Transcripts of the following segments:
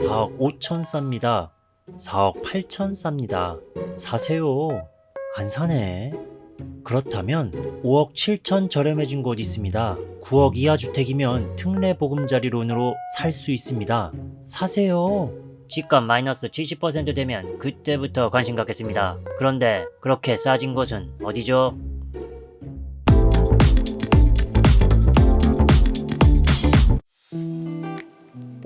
4억 5천 쌉니다. 4억 8천 쌉니다. 사세요. 안 사네. 그렇다면 5억 7천 저렴해진 곳 있습니다. 9억 이하 주택이면 특례 보금자리론으로 살 수 있습니다. 사세요. 집값 마이너스 70% 되면 그때부터 관심 갖겠습니다. 그런데 그렇게 싸진 곳은 어디죠?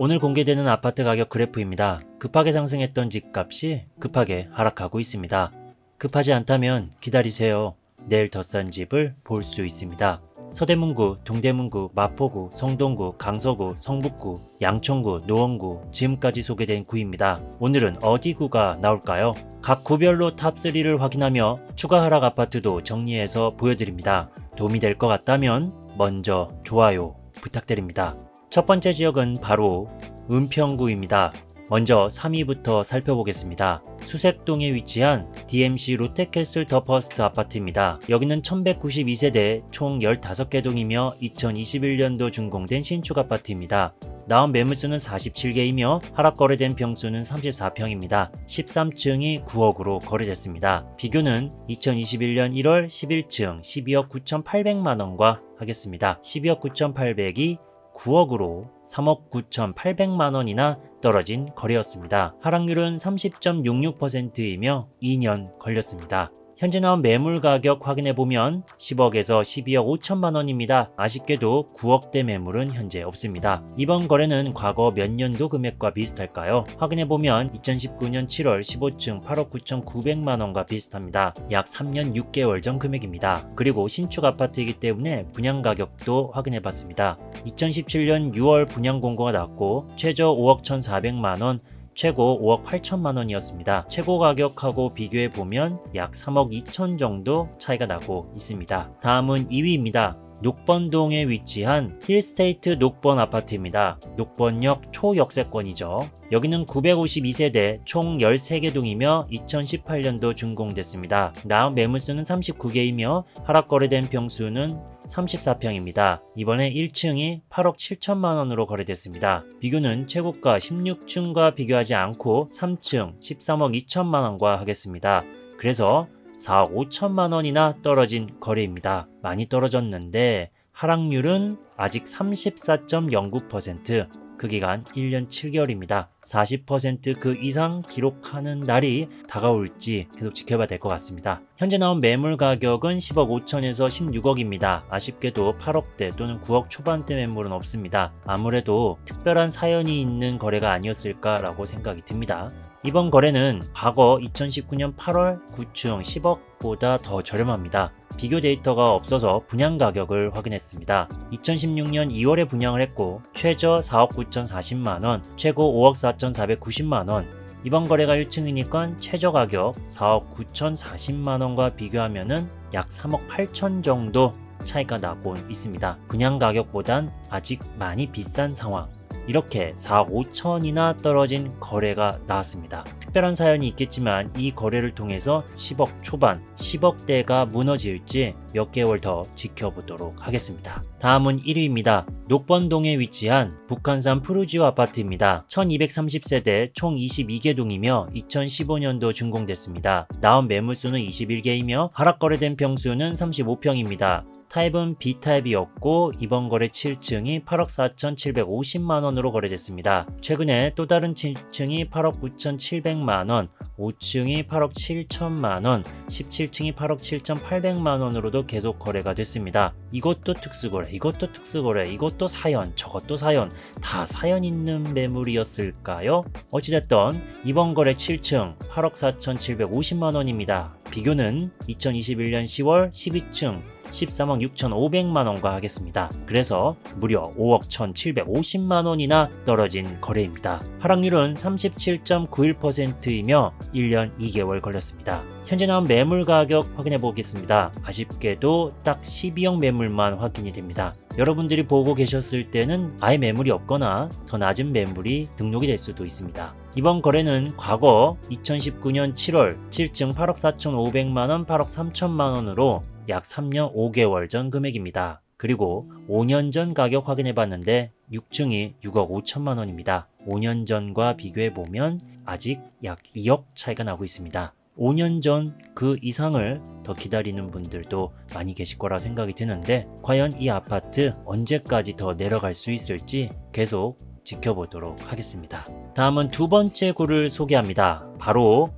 오늘 공개되는 아파트 가격 그래프입니다. 급하게 상승했던 집값이 급하게 하락하고 있습니다. 급하지 않다면 기다리세요. 내일 더 싼 집을 볼 수 있습니다. 서대문구, 동대문구, 마포구, 성동구, 강서구, 성북구, 양천구, 노원구, 지금까지 소개된 구입니다. 오늘은 어디 구가 나올까요? 각 구별로 탑3를 확인하며 추가 하락 아파트도 정리해서 보여드립니다. 도움이 될 것 같다면 먼저 좋아요 부탁드립니다. 첫 번째 지역은 바로 은평구입니다. 먼저 3위부터 살펴보겠습니다. 수색동에 위치한 DMC 롯데캐슬 더 퍼스트 아파트입니다. 여기는 1192세대 총 15개 동이며 2021년도 준공된 신축 아파트입니다. 나온 매물수는 47개이며 하락 거래된 평수는 34평입니다. 13층이 9억으로 거래됐습니다. 비교는 2021년 1월 11층 12억 9,800만원과 하겠습니다. 12억 9,800이 9억으로 3억 9,800만 원이나 떨어진 거래였습니다. 하락률은 30.66%이며 2년 걸렸습니다. 현재 나온 매물 가격 확인해 보면 10억에서 12억 5천만 원입니다. 아쉽게도 9억대 매물은 현재 없습니다. 이번 거래는 과거 몇 년도 금액과 비슷할까요? 확인해 보면 2019년 7월 15층 8억 9,900만 원과 비슷합니다. 약 3년 6개월 전 금액입니다. 그리고 신축 아파트이기 때문에 분양 가격도 확인해 봤습니다. 2017년 6월 분양 공고가 났고 최저 5억 1,400만 원, 최고 5억 8천만 원이었습니다. 최고 가격하고 비교해 보면 약 3억 2천 정도 차이가 나고 있습니다. 다음은 2위입니다. 녹번동에 위치한 힐스테이트 녹번 아파트입니다. 녹번역 초역세권이죠. 여기는 952세대 총 13개 동이며 2018년도 준공됐습니다. 나온 매물수는 39개이며 하락 거래된 평수는 34평입니다. 이번에 1층이 8억 7천만 원으로 거래됐습니다. 비교는 최고가 16층과 비교하지 않고 3층 13억 2천만 원과 하겠습니다. 그래서 4억 5천만 원이나 떨어진 거래입니다. 많이 떨어졌는데 하락률은 아직 34.09%, 그 기간 1년 7개월입니다. 40%그 이상 기록하는 날이 다가올지 계속 지켜봐야 될 것 같습니다. 현재 나온 매물 가격은 10억 5천에서 16억입니다. 아쉽게도 8억대 또는 9억 초반대 매물은 없습니다. 아무래도 특별한 사연이 있는 거래가 아니었을까라고 생각이 듭니다. 이번 거래는 과거 2019년 8월 9층 10억보다 더 저렴합니다. 비교 데이터가 없어서 분양 가격을 확인했습니다. 2016년 2월에 분양을 했고 최저 4억 9,040만원, 최고 5억 4,490만원, 이번 거래가 1층이니까 최저 가격 4억 9,040만원과 비교하면은 약 3억 8천 정도 차이가 나고 있습니다. 분양 가격보단 아직 많이 비싼 상황. 이렇게 4억 5천이나 떨어진 거래가 나왔습니다. 특별한 사연이 있겠지만 이 거래를 통해서 10억 초반, 10억대가 무너질지 몇 개월 더 지켜보도록 하겠습니다. 다음은 1위입니다. 녹번동에 위치한 북한산 푸르지오 아파트입니다. 1230세대 총 22개 동이며 2015년도 준공됐습니다. 나온 매물수는 21개이며 하락 거래된 평수는 35평입니다. 타입은 B타입이었고 이번 거래 7층이 8억 4,750만 원으로 거래됐습니다. 최근에 또 다른 7층이 8억 9,700만 원, 5층이 8억 7천만 원, 17층이 8억 7,800만 원으로도 계속 거래가 됐습니다. 이것도 특수거래, 이것도 특수거래, 이것도 사연, 저것도 사연, 다 사연 있는 매물이었을까요? 어찌됐던 이번 거래 7층 8억 4,750만 원입니다. 비교는 2021년 10월 12층 13억 6,500만 원과 하겠습니다. 그래서 무려 5억 1,750만 원이나 떨어진 거래입니다. 하락률은 37.91%이며 1년 2개월 걸렸습니다. 현재 나온 매물 가격 확인해 보겠습니다. 아쉽게도 딱 12억 매물만 확인이 됩니다. 여러분들이 보고 계셨을 때는 아예 매물이 없거나 더 낮은 매물이 등록이 될 수도 있습니다. 이번 거래는 과거 2019년 7월 7층 8억 4,500만 원, 8억 3천만 원으로 약 3년 5개월 전 금액입니다. 그리고 5년 전 가격 확인해 봤는데 6층이 6억 5천만 원입니다. 5년 전과 비교해 보면 아직 약 2억 차이가 나고 있습니다. 5년 전 그 이상을 더 기다리는 분들도 많이 계실 거라 생각이 드는데 과연 이 아파트 언제까지 더 내려갈 수 있을지 계속 지켜보도록 하겠습니다. 다음은 두 번째 구를 소개합니다. 바로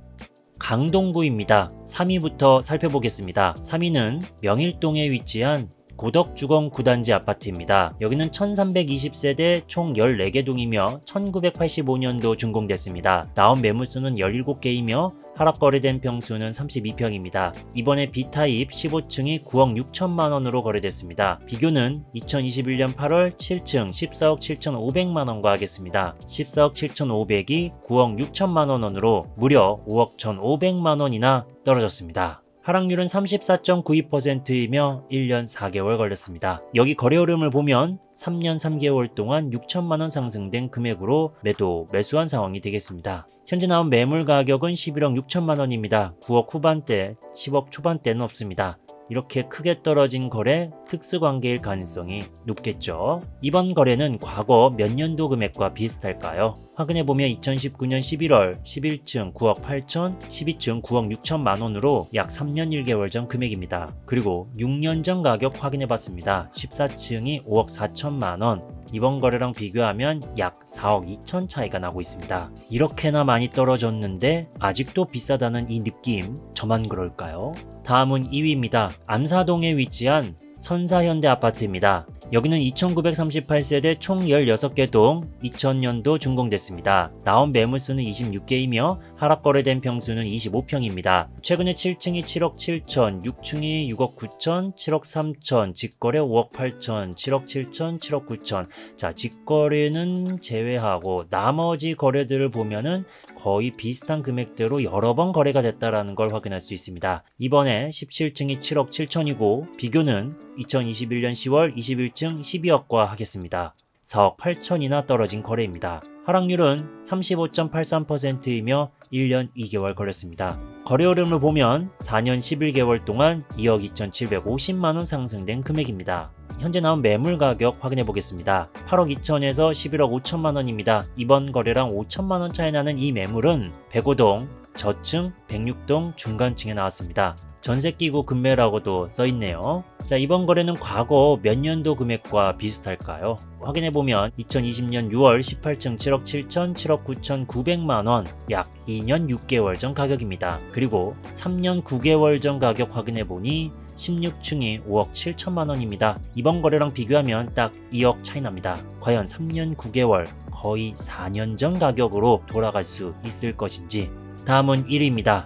강동구입니다. 3위부터 살펴보겠습니다. 3위는 명일동에 위치한 고덕주공 9단지 아파트입니다. 여기는 1320세대 총 14개 동이며 1985년도 준공됐습니다. 나온 매물수는 17개이며 하락 거래된 평수는 32평입니다. 이번에 B타입 15층이 9억 6천만 원으로 거래됐습니다. 비교는 2021년 8월 7층 14억 7천5백만 원과 하겠습니다. 14억 7천5백이 9억 6천만 원으로 무려 5억 1,500만 원이나 떨어졌습니다. 하락률은 34.92%이며 1년 4개월 걸렸습니다. 여기 거래 흐름을 보면 3년 3개월 동안 6천만 원 상승된 금액으로 매도 매수한 상황이 되겠습니다. 현재 나온 매물 가격은 11억 6천만 원입니다. 9억 후반대, 10억 초반대는 없습니다. 이렇게 크게 떨어진 거래 특수 관계일 가능성이 높겠죠. 이번 거래는 과거 몇 년도 금액과 비슷할까요? 확인해 보면 2019년 11월 11층 9억 8천, 12층 9억 6천만 원으로 약 3년 1개월 전 금액입니다. 그리고 6년 전 가격 확인해 봤습니다. 14층이 5억 4천만 원, 이번 거래랑 비교하면 약 4억 2천 차이가 나고 있습니다. 이렇게나 많이 떨어졌는데 아직도 비싸다는 이 느낌 저만 그럴까요? 다음은 2위입니다. 암사동에 위치한 선사현대 아파트입니다. 여기는 2938세대 총 16개 동 2000년도 준공됐습니다. 나온 매물수는 26개이며 하락 거래된 평수는 25평입니다. 최근에 7층이 7억 7천, 6층이 6억 9천, 7억 3천, 직거래 5억 8천, 7억 7천, 7억 9천. 자, 직거래는 제외하고 나머지 거래들을 보면은 거의 비슷한 금액대로 여러 번 거래가 됐다라는 걸 확인할 수 있습니다. 이번에 17층이 7억 7천이고 비교는 2021년 10월 21층 12억과 하겠습니다. 4억 8천이나 떨어진 거래입니다. 하락률은 35.83%이며 1년 2개월 걸렸습니다. 거래 흐름을 보면 4년 11개월 동안 2억 2,750만원 상승된 금액입니다. 현재 나온 매물 가격 확인해 보겠습니다. 8억 2천에서 11억 5천만 원입니다. 이번 거래랑 5천만 원 차이 나는 이 매물은 105동, 저층, 106동 중간층에 나왔습니다. 전세 끼고 금매라고도 써 있네요. 자, 이번 거래는 과거 몇 년도 금액과 비슷할까요? 확인해 보면 2020년 6월 18층 7억 7천, 7억 9천 9백만 원, 약 2년 6개월 전 가격입니다. 그리고 3년 9개월 전 가격 확인해 보니 16층이 5억 7천만 원입니다. 이번 거래랑 비교하면 딱 2억 차이 납니다. 과연 3년 9개월, 거의 4년 전 가격으로 돌아갈 수 있을 것인지. 다음은 1위입니다.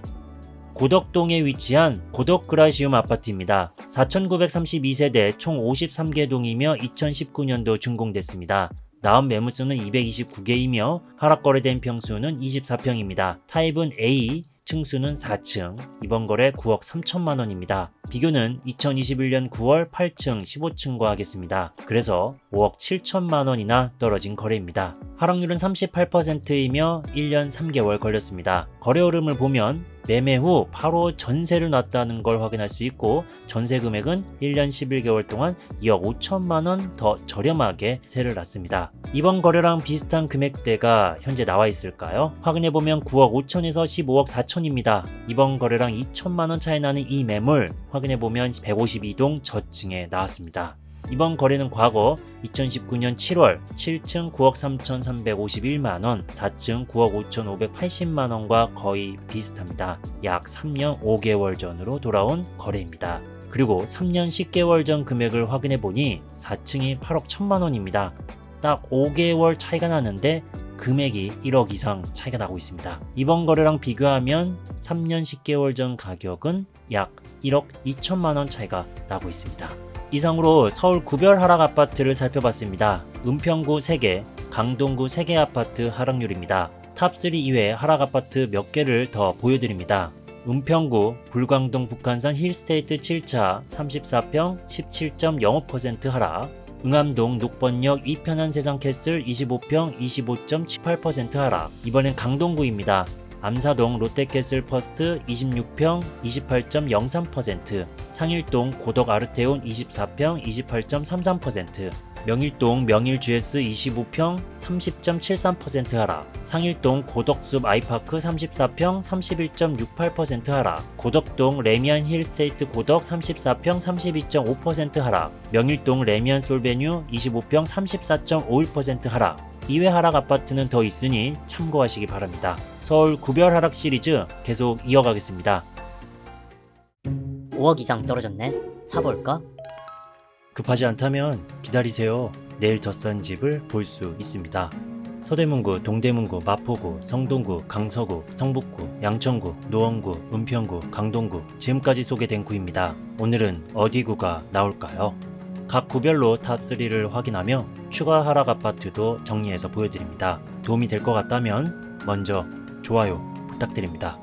고덕동에 위치한 고덕그라시움 아파트입니다. 4,932세대 총 53개 동이며 2019년도 준공됐습니다. 나온 매물수는 229개이며 하락 거래된 평수는 24평입니다. 타입은 A, 층수는 4층, 이번 거래 9억 3천만 원입니다. 비교는 2021년 9월 8층 15층과 하겠습니다. 그래서 5억 7천만 원이나 떨어진 거래입니다. 하락률은 38%이며 1년 3개월 걸렸습니다. 거래 흐름을 보면 매매 후 바로 전세를 놨다는 걸 확인할 수 있고 전세 금액은 1년 11개월 동안 2억 5천만 원 더 저렴하게 세를 놨습니다. 이번 거래랑 비슷한 금액대가 현재 나와 있을까요? 확인해 보면 9억 5천에서 15억 4천입니다. 이번 거래랑 2천만 원 차이 나는 이 매물 확인해 보면 152동 저층에 나왔습니다. 이번 거래는 과거 2019년 7월 7층 9억 3,351만 원, 4층 9억 5,580만 원과 거의 비슷합니다. 약 3년 5개월 전으로 돌아온 거래입니다. 그리고 3년 10개월 전 금액을 확인해 보니 4층이 8억 1천만 원입니다. 딱 5개월 차이가 나는데 금액이 1억 이상 차이가 나고 있습니다. 이번 거래랑 비교하면 3년 10개월 전 가격은 약 1억 2천만 원 차이가 나고 있습니다. 이상으로 서울 구별 하락 아파트를 살펴봤습니다. 은평구 3개, 강동구 3개 아파트 하락률입니다. 탑3 이외에 하락 아파트 몇 개를 더 보여드립니다. 은평구 불광동 북한산 힐스테이트 7차 34평 17.05% 하락 응암동 녹번역 이편한 세상 캐슬 25평 25.78% 하락 이번엔 강동구입니다. 암사동 롯데캐슬 퍼스트 26평 28.03%, 상일동 고덕 아르테온 24평 28.33%, 명일동 명일 GS 25평 30.73% 하락, 상일동 고덕숲 아이파크 34평 31.68% 하락, 고덕동 레미안 힐스테이트 고덕 34평 32.5% 하락, 명일동 레미안 솔베뉴 25평 34.51% 하락, 이외 하락 아파트는 더 있으니 참고하시기 바랍니다. 서울 구별 하락 시리즈 계속 이어가겠습니다. 5억 이상 떨어졌네. 사볼까? 급하지 않다면 기다리세요. 내일 더 싼 집을 볼 수 있습니다. 서대문구, 동대문구, 마포구, 성동구, 강서구, 성북구, 양천구, 노원구, 은평구, 강동구 지금까지 소개된 구입니다. 오늘은 어디 구가 나올까요? 각 구별로 탑3를 확인하며 추가 하락 아파트도 정리해서 보여드립니다. 도움이 될 것 같다면 먼저 좋아요 부탁드립니다.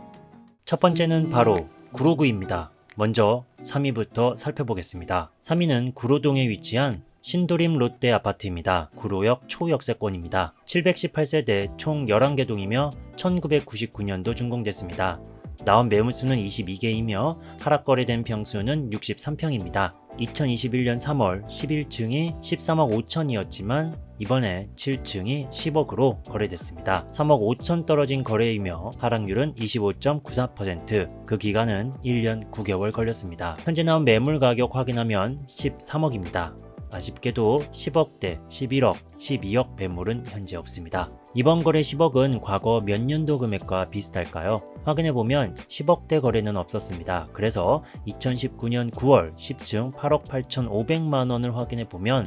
첫 번째는 바로 구로구입니다. 먼저 3위부터 살펴보겠습니다. 3위는 구로동에 위치한 신도림 롯데 아파트입니다. 구로역 초역세권입니다. 718세대 총 11개 동이며 1999년도 준공됐습니다. 나온 매물수는 22개이며 하락 거래된 평수는 63평입니다. 2021년 3월 11층이 13억 5천이었지만 이번에 7층이 10억으로 거래됐습니다. 3억 5천 떨어진 거래이며 하락률은 25.94%, 그 기간은 1년 9개월 걸렸습니다. 현재 나온 매물 가격 확인하면 13억입니다. 아쉽게도 10억대, 11억, 12억 매물은 현재 없습니다. 이번 거래 10억은 과거 몇 년도 금액과 비슷할까요? 확인해보면 10억대 거래는 없었습니다. 그래서 2019년 9월 10층 8억 8,500만 원을 확인해보면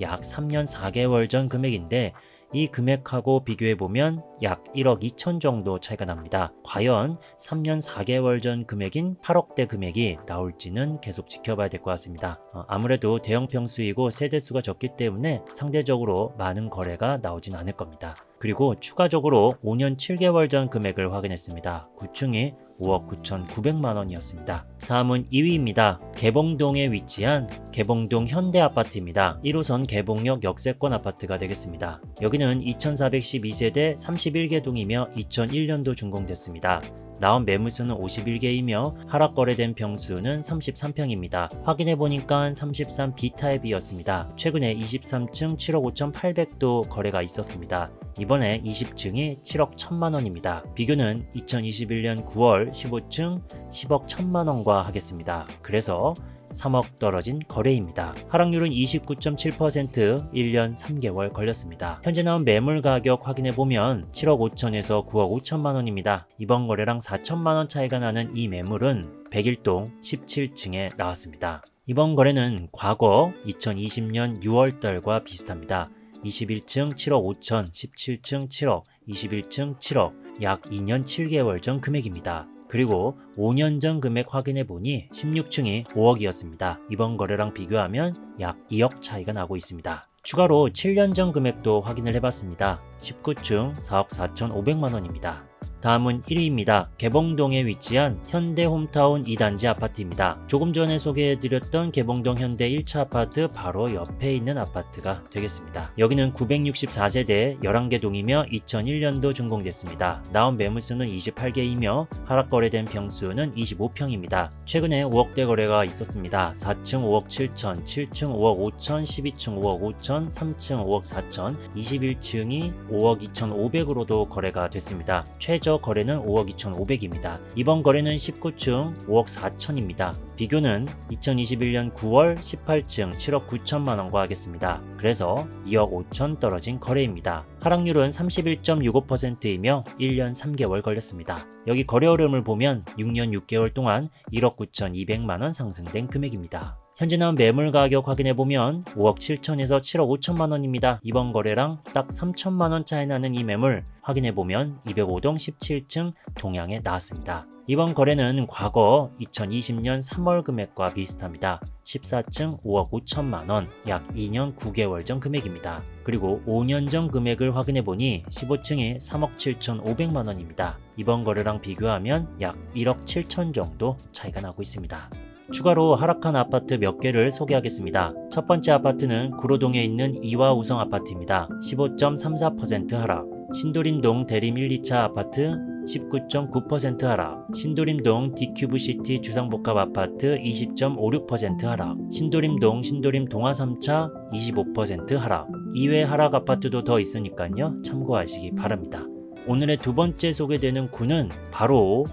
약 3년 4개월 전 금액인데 이 금액하고 비교해보면 약 1억 2천 정도 차이가 납니다. 과연 3년 4개월 전 금액인 8억대 금액이 나올지는 계속 지켜봐야 될 것 같습니다. 어, 아무래도 대형 평수이고 세대수가 적기 때문에 상대적으로 많은 거래가 나오진 않을 겁니다. 그리고 추가적으로 5년 7개월 전 금액을 확인했습니다. 9층이 5억 9,900만 원이었습니다. 다음은 2위입니다. 개봉동에 위치한 개봉동 현대 아파트입니다. 1호선 개봉역 역세권 아파트가 되겠습니다. 여기는 2412세대 31개 동이며 2001년도 준공됐습니다. 나온 매물수는 51개이며 하락 거래된 평수는 33평입니다. 확인해보니까 33 B타입이었습니다. 최근에 23층 7억 5,800도 거래가 있었습니다. 이번에 20층이 7억 1천만 원입니다. 비교는 2021년 9월 15층 10억 1천만 원과 하겠습니다. 그래서 3억 떨어진 거래입니다. 하락률은 29.7% 1년 3개월 걸렸습니다. 현재 나온 매물 가격 확인해 보면 7억 5천에서 9억 5천만 원입니다. 이번 거래랑 4천만 원 차이가 나는 이 매물은 101동 17층에 나왔습니다. 이번 거래는 과거 2020년 6월 달과 비슷합니다. 21층 7억 5천, 17층 7억, 21층 7억, 약 2년 7개월 전 금액입니다. 그리고 5년 전 금액 확인해 보니 16층이 5억이었습니다. 이번 거래랑 비교하면 약 2억 차이가 나고 있습니다. 추가로 7년 전 금액도 확인을 해봤습니다. 19층 4억 4,500만 원입니다. 다음은 1위입니다. 개봉동에 위치한 현대 홈타운 2단지 아파트입니다. 조금 전에 소개해드렸던 개봉동 현대 1차 아파트 바로 옆에 있는 아파트가 되겠습니다. 여기는 964세대 11개 동이며 2001년도 준공됐습니다. 나온 매물수는 28개이며 하락 거래된 평수는 25평입니다. 최근에 5억대 거래가 있었습니다. 4층 5억 7천, 7층 5억 5천, 12층 5억 5천, 3층 5억 4천, 21층이 5억 2,500으로도 거래가 됐습니다. 최저 거래는 5억 2,500입니다. 이번 거래는 19층 5억 4천입니다. 비교는 2021년 9월 18층 7억 9천만 원과 하겠습니다. 그래서 2억 5천 떨어진 거래입니다. 하락률은 31.65%이며 1년 3개월 걸렸습니다. 여기 거래 흐름을 보면 6년 6개월 동안 1억 9천2백만 원 상승된 금액입니다. 현재 나온 매물 가격 확인해 보면 5억 7천에서 7억 5천만 원입니다. 이번 거래랑 딱 3천만 원 차이 나는 이 매물 확인해 보면 205동 17층 동양에 나왔습니다. 이번 거래는 과거 2020년 3월 금액과 비슷합니다. 14층 5억 5천만 원, 약 2년 9개월 전 금액입니다. 그리고 5년 전 금액을 확인해 보니 15층이 3억 7천 5백만 원입니다. 이번 거래랑 비교하면 약 1억 7천 정도 차이가 나고 있습니다. 추가로 하락한 아파트 몇 개를 소개하겠습니다. 첫 번째 아파트는 구로동에 있는 이화우성 아파트입니다. 15.34% 하락. 신도림동 대림 1, 2차 아파트 19.9% 하락, 신도림동 디큐브시티 주상복합 아파트 20.56% 하락, 신도림동 신도림 동화 3차 25% 하락. 이외 하락 아파트도 더 있으니까요. 참고하시기 바랍니다. 오늘의 두 번째 소개되는 구는 바로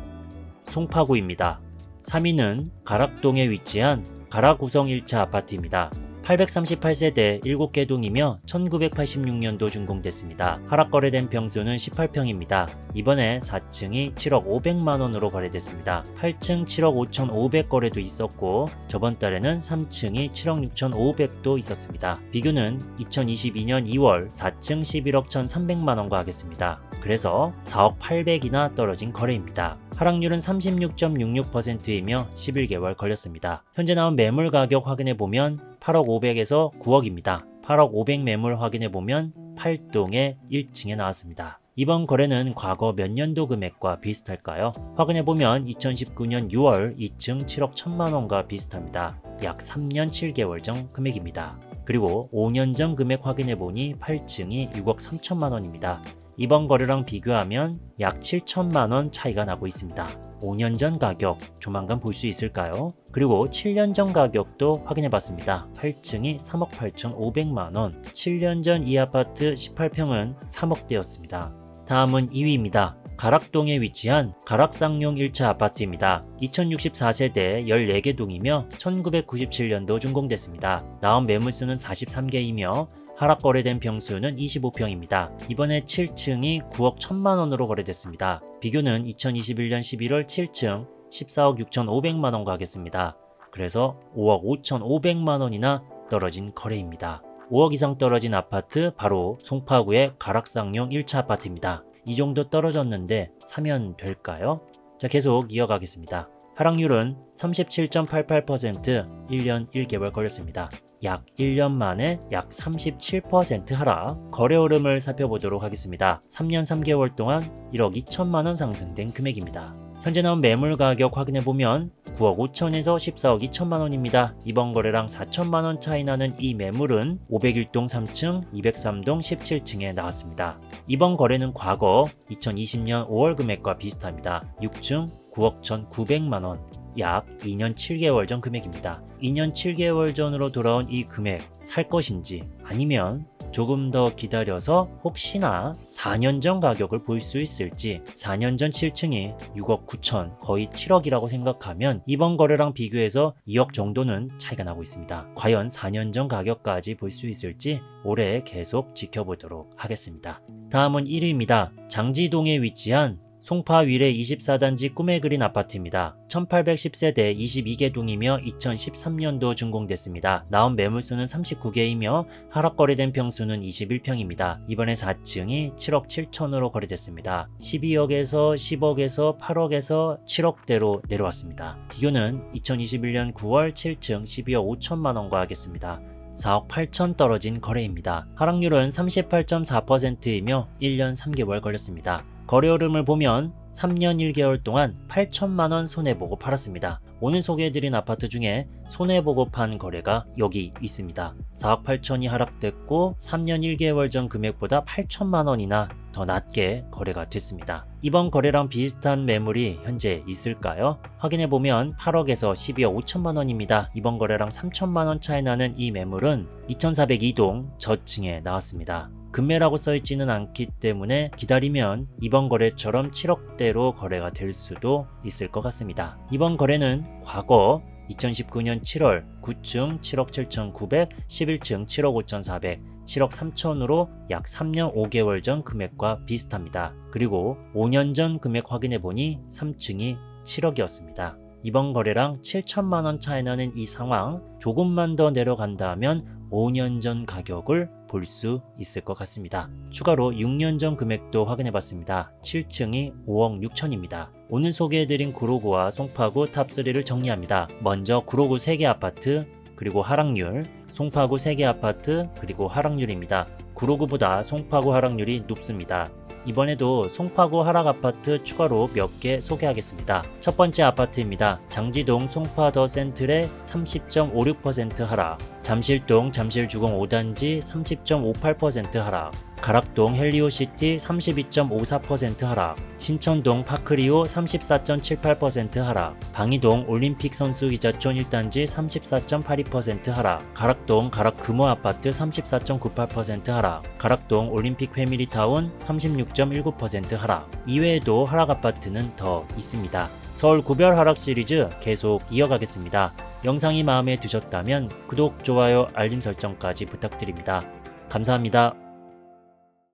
송파구입니다. 3위는 가락동에 위치한 가락구성 1차 아파트입니다. 838세대 7개 동이며 1986년도 준공됐습니다. 하락 거래된 평수는 18평입니다. 이번에 4층이 7억 500만 원으로 거래됐습니다. 8층 7억 5,500 거래도 있었고 저번 달에는 3층이 7억 6,500도 있었습니다. 비교는 2022년 2월 4층 11억 1,300만 원과 하겠습니다. 그래서 4억 800이나 떨어진 거래입니다. 하락률은 36.66%이며 11개월 걸렸습니다. 현재 나온 매물 가격 확인해 보면 8억 500에서 9억입니다. 8억 500 매물 확인해 보면 8동의 1층에 나왔습니다. 이번 거래는 과거 몇 년도 금액과 비슷할까요? 확인해 보면 2019년 6월 2층 7억 1천만 원과 비슷합니다. 약 3년 7개월 전 금액입니다. 그리고 5년 전 금액 확인해 보니 8층이 6억 3천만 원입니다. 이번 거래랑 비교하면 약 7천만 원 차이가 나고 있습니다. 5년 전 가격 조만간 볼 수 있을까요? 그리고 7년 전 가격도 확인해 봤습니다. 8층이 3억 8천5백만 원, 7년 전 이 아파트 18평은 3억대였습니다. 다음은 2위입니다. 가락동에 위치한 가락쌍용 1차 아파트입니다. 2064세대 14개 동이며 1997년도 준공됐습니다. 나온 매물수는 43개이며 하락 거래된 평수는 25평입니다. 이번에 7층이 9억 1천만 원으로 거래됐습니다. 비교는 2021년 11월 7층 14억 6,500만 원과 하겠습니다. 그래서 5억 5,500만 원이나 떨어진 거래입니다. 5억 이상 떨어진 아파트 바로 송파구의 가락쌍용 1차 아파트입니다. 이 정도 떨어졌는데 사면 될까요? 자, 계속 이어가겠습니다. 하락률은 37.88% 1년 1개월 걸렸습니다. 약 1년 만에 약 37% 하락. 거래 흐름을 살펴보도록 하겠습니다. 3년 3개월 동안 1억 2천만 원 상승된 금액입니다. 현재 나온 매물 가격 확인해 보면 9억 5천에서 14억 2천만 원입니다. 이번 거래랑 4천만 원 차이 나는 이 매물은 501동 3층, 203동 17층에 나왔습니다. 이번 거래는 과거 2020년 5월 금액과 비슷합니다. 6층 9억 1,900만 원. 약 2년 7개월 전 금액입니다. 2년 7개월 전으로 돌아온 이 금액 살 것인지 아니면 조금 더 기다려서 혹시나 4년 전 가격을 볼 수 있을지 4년 전 7층이 6억 9천 거의 7억이라고 생각하면 이번 거래랑 비교해서 2억 정도는 차이가 나고 있습니다. 과연 4년 전 가격까지 볼 수 있을지 올해 계속 지켜보도록 하겠습니다. 다음은 1위입니다. 장지동에 위치한 송파 위례 24단지 꿈에 그린 아파트입니다. 1810세대 22개 동이며 2013년도 준공됐습니다. 나온 매물수는 39개이며 하락 거래된 평수는 21평입니다. 이번에 4층이 7억 7천으로 거래됐습니다. 12억에서 10억에서 8억에서 7억대로 내려왔습니다. 비교는 2021년 9월 7층 12억 5천만 원과 하겠습니다. 4억 8천 떨어진 거래입니다. 하락률은 38.4%이며 1년 3개월 걸렸습니다. 거래 흐름을 보면 3년 1개월 동안 8천만 원 손해보고 팔았습니다. 오늘 소개해드린 아파트 중에 손해보고 판 거래가 여기 있습니다. 4억 8천이 하락됐고 3년 1개월 전 금액보다 8천만 원이나 더 낮게 거래가 됐습니다. 이번 거래랑 비슷한 매물이 현재 있을까요? 확인해보면 8억에서 12억 5천만 원입니다. 이번 거래랑 3천만 원 차이 나는 이 매물은 2402동 저층에 나왔습니다. 금매라고 써있지는 않기 때문에 기다리면 이번 거래처럼 7억대로 거래가 될 수도 있을 것 같습니다. 이번 거래는 과거 2019년 7월 9층 7억 7,900, 11층 7억 5,400, 7억 3천으로 약 3년 5개월 전 금액과 비슷합니다. 그리고 5년 전 금액 확인해 보니 3층이 7억이었습니다. 이번 거래랑 7천만 원 차이 나는 이 상황 조금만 더 내려간다면 5년 전 가격을 볼 수 있을 것 같습니다. 추가로 6년 전 금액도 확인해 봤습니다. 7층이 5억 6천입니다. 오늘 소개해드린 구로구와 송파구 탑3를 정리합니다. 먼저 구로구 3개 아파트, 그리고 하락률, 송파구 3개 아파트, 그리고 하락률입니다. 구로구보다 송파구 하락률이 높습니다. 이번에도 송파구 하락 아파트 추가로 몇 개 소개하겠습니다. 첫 번째 아파트입니다. 장지동 송파 더 센트의 30.56% 하락, 잠실동 잠실주공 5단지 30.58% 하락, 가락동 헬리오시티 32.54% 하락, 신천동 파크리오 34.78% 하락, 방이동 올림픽 선수 기자촌 1단지 34.82% 하락, 가락동 가락 금호 아파트 34.98% 하락, 가락동 올림픽 패밀리타운 36.19% 하락. 이외에도 하락 아파트는 더 있습니다. 서울 구별 하락 시리즈 계속 이어가겠습니다. 영상이 마음에 드셨다면 구독, 좋아요, 알림 설정까지 부탁드립니다. 감사합니다.